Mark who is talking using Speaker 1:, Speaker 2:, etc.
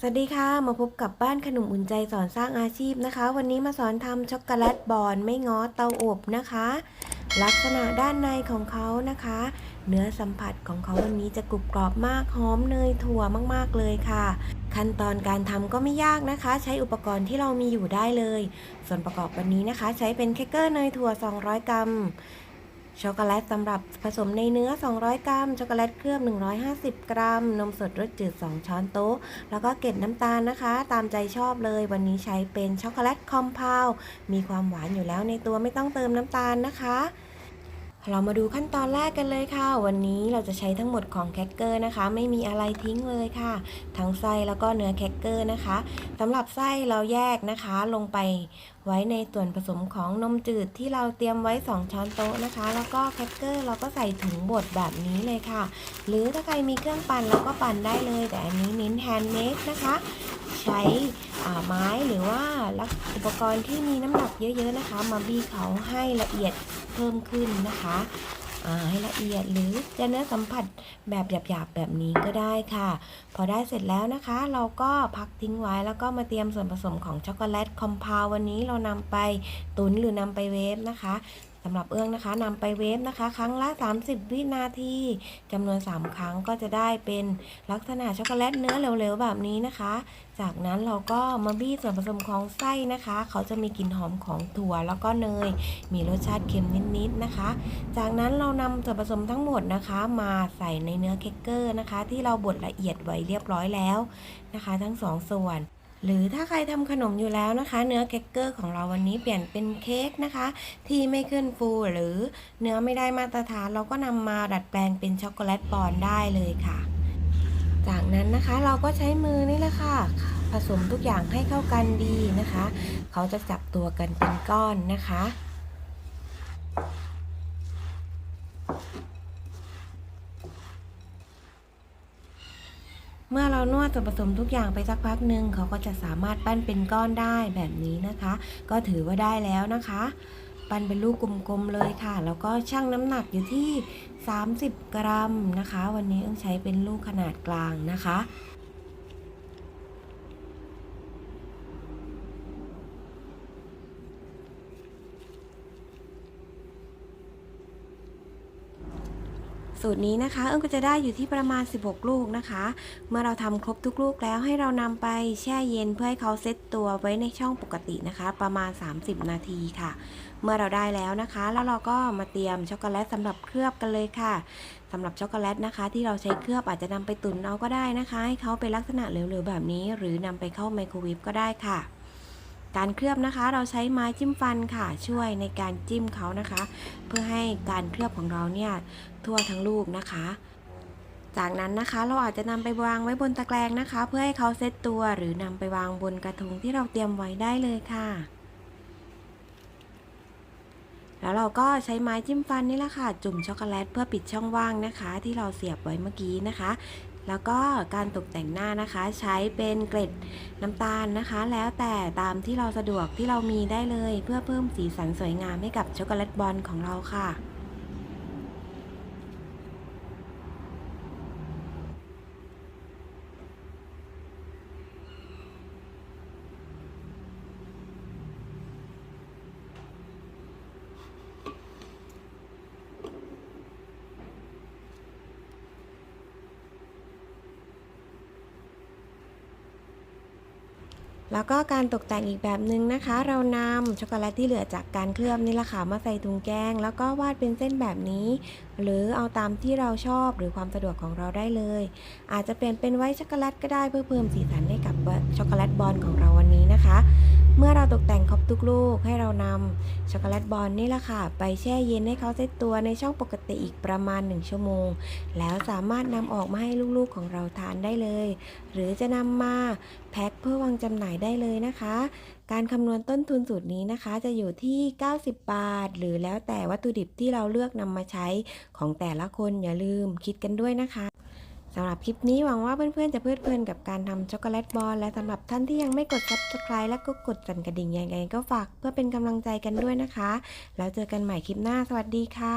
Speaker 1: สวัสดีค่ะ มาพบกับบ้านขนมอุ่นใจสอนสร้างอาชีพนะคะ วันนี้มาสอนทำช็อกโกแลตบอลไม่ง้อเตาอบนะคะ ลักษณะด้านในของเขานะคะ เนื้อสัมผัสของเขาวันนี้จะกรุบกรอบมากหอมเนยถั่วมากๆเลยค่ะ ขั้นตอนการทำก็ไม่ยากนะคะ ใช้อุปกรณ์ที่เรามีอยู่ได้เลย ส่วนประกอบวันนี้นะคะ ใช้เป็นแครกเกอร์เนยถั่ว 200 กรัม ช็อกโกแลตสำหรับผสมในเนื้อ 200 กรัม ช็อกโกแลตเคลือบ 150 กรัม นมสดรสจืด 2 ช้อนโต๊ะ แล้วก็เกล็ดน้ำตาลนะคะ ตามใจชอบเลย วันนี้ใช้เป็นช็อกโกแลตคอมเพลมีความหวานอยู่แล้วในตัวไม่ต้องเติมน้ำตาลนะคะ เรามาดูขั้นตอนแรกกันเลยค่ะ วันนี้เราจะใช้ทั้งหมดของแครกเกอร์นะคะ ไม่มีอะไรทิ้งเลยค่ะ ทั้งไส้แล้วก็เนื้อแครกเกอร์นะคะสำหรับไส้เราแยกนะคะลงไปไว้ในส่วนผสมของนมจืดที่เราเตรียมไว้ 2 ช้อนโต๊ะนะคะ แล้วก็แครกเกอร์เราก็ใส่ถุงบดแบบนี้เลยค่ะ หรือถ้าใครมีเครื่องปั่นเราก็ปั่นได้เลย แต่อันนี้เน้นแฮนด์เมดนะคะ ใช้ไม้หรือว่าอุปกรณ์ที่มีน้ำหนักเยอะ ๆนะคะ มาบี้เขาให้ละเอียด เพิ่มขึ้นนะคะให้ละเอียดหรือจะเนื้อสัมผัสแบบหยาบๆแบบนี้ก็ได้ค่ะ พอได้เสร็จแล้วนะคะ เราก็พักทิ้งไว้แล้วก็มาเตรียมส่วนผสมของช็อกโกแลตคอมเพลวันนี้เรานำไปตุนหรือนำไปเวฟนะคะ สำหรับเอื้องนะคะนำไปเวฟนะคะ ครั้งละ 30 วินาทีจำนวน 3 ครั้งก็จะได้เป็นลักษณะช็อกโกแลตเนื้อเหลวๆแบบนี้นะคะ จากนั้นเราก็มาบี้ส่วนผสมของไส้นะคะ เขาจะมีกลิ่นหอมของถั่วแล้วก็เนย มีรสชาติเค็มนิดๆนะคะ จากนั้นเรานำส่วนผสมทั้งหมดนะคะ มาใส่ในเนื้อเค้กเกอร์นะคะ ที่เราบดละเอียดไว้เรียบร้อยแล้วนะคะ ทั้งสองส่วน หรือถ้าใครทำขนมอยู่แล้วนะคะ เนื้อเค้กเกอร์ของเราวันนี้เปลี่ยนเป็นเค้กนะคะ ที่ไม่ขึ้นฟูหรือเนื้อไม่ได้มาตรฐานเราก็นำมาดัดแปลงเป็นช็อกโกแลตบอลได้เลยค่ะ จากนั้นนะคะเราก็ใช้มือนี่แหละค่ะ ผสมทุกอย่างให้เข้ากันดีนะคะ เขาจะจับตัวกันเป็นก้อนนะคะ เมื่อเรานวดส่วนผสมทุกอย่างไปสักพักหนึ่งเขาก็จะสามารถปั้นเป็นก้อนได้แบบนี้นะคะ ก็ถือว่าได้แล้วนะคะ ปั้นเป็นลูกกลมๆเลยค่ะ แล้วก็ชั่งน้ำหนักอยู่ที่ 30 กรัมนะคะ วันนี้ต้องใช้เป็นลูกขนาดกลางนะคะ สูตรนี้นะคะ เอิ้งก็จะได้อยู่ที่ประมาณ 16 ลูกนะคะ เมื่อเราทำครบทุกลูกแล้วให้เรานำไปแช่เย็นเพื่อให้เขาเซตตัวไว้ในช่องปกตินะคะ ประมาณ 30 นาทีค่ะ เมื่อเราได้แล้วนะคะ แล้วเราก็มาเตรียมช็อกโกแลตสำหรับเคลือบกันเลยค่ะสำหรับช็อกโกแลตนะคะ ที่เราใช้เคลือบอาจจะนำไปตุ๋นเอาก็ได้นะคะ ให้เขาเป็นลักษณะเหลวๆแบบนี้ หรือนำไปเข้าไมโครเวฟก็ได้ค่ะ การเคลือบนะคะ เราใช้ไม้จิ้มฟันค่ะ ช่วยในการจิ้มเขานะคะ เพื่อให้การเคลือบของเราเนี่ยทั่วทั้งลูกนะคะ จากนั้นนะคะเราอาจจะนำไปวางไว้บนตะแกรงนะคะ เพื่อให้เขาเซตตัวหรือนำไปวางบนกระทงที่เราเตรียมไว้ได้เลยค่ะแล้วเราก็ใช้ไม้จิ้มฟันนี่แหละค่ะ จุ่มช็อกโกแลตเพื่อปิดช่องว่างนะคะ ที่เราเสียบไว้เมื่อกี้นะคะ แล้วก็การตกแต่งหน้านะคะใช้เป็นเกล็ดน้ำตาลนะคะ แล้วแต่ตามที่เราสะดวกที่เรามีได้เลย เพื่อเพิ่มสีสันสวยงามให้กับช็อกโกแลตบอลของเราค่ะ แล้วก็การตกแต่งอีกแบบหนึ่งนะคะ เรานำช็อกโกแลตที่เหลือจากการเคลือบนี่แหละค่ะมาใส่ถุงแกง แล้วก็วาดเป็นเส้นแบบนี้ หรือเอาตามที่เราชอบหรือความสะดวกของเราได้เลย อาจจะเปลี่ยนเป็นไวท์ช็อกโกแลตก็ได้เพื่อเพิ่มสีสันให้กับช็อกโกแลตบอลของเราวันนี้นะคะ เมื่อเรา ทุกลูกให้เรานำช็อกโกแลตบอลนี่แหละค่ะ ไปแช่เย็นให้เขาเซตตัวในช่องปกติอีกประมาณ 1 ชั่วโมง แล้วสามารถนำออกมาให้ลูกๆของเราทานได้เลย หรือจะนำมาแพ็คเพื่อวางจำหน่ายได้เลยนะคะ การคำนวณต้นทุนสูตรนี้นะคะ จะอยู่ที่ 90 บาท หรือแล้วแต่วัตถุดิบที่เราเลือกนำมาใช้ของแต่ละคนอย่าลืมคิดกันด้วยนะคะ สำหรับคลิปนี้หวังว่าเพื่อนๆจะเพลิดเพลินกับการทำช็อกโกแลตบอลและสำหรับท่านที่ยังไม่กด subscribe และก็กดสั่นกระดิ่งยังไงก็ฝากเพื่อเป็นกำลังใจกันด้วยนะคะ แล้วเจอกันใหม่คลิปหน้าสวัสดีค่ะ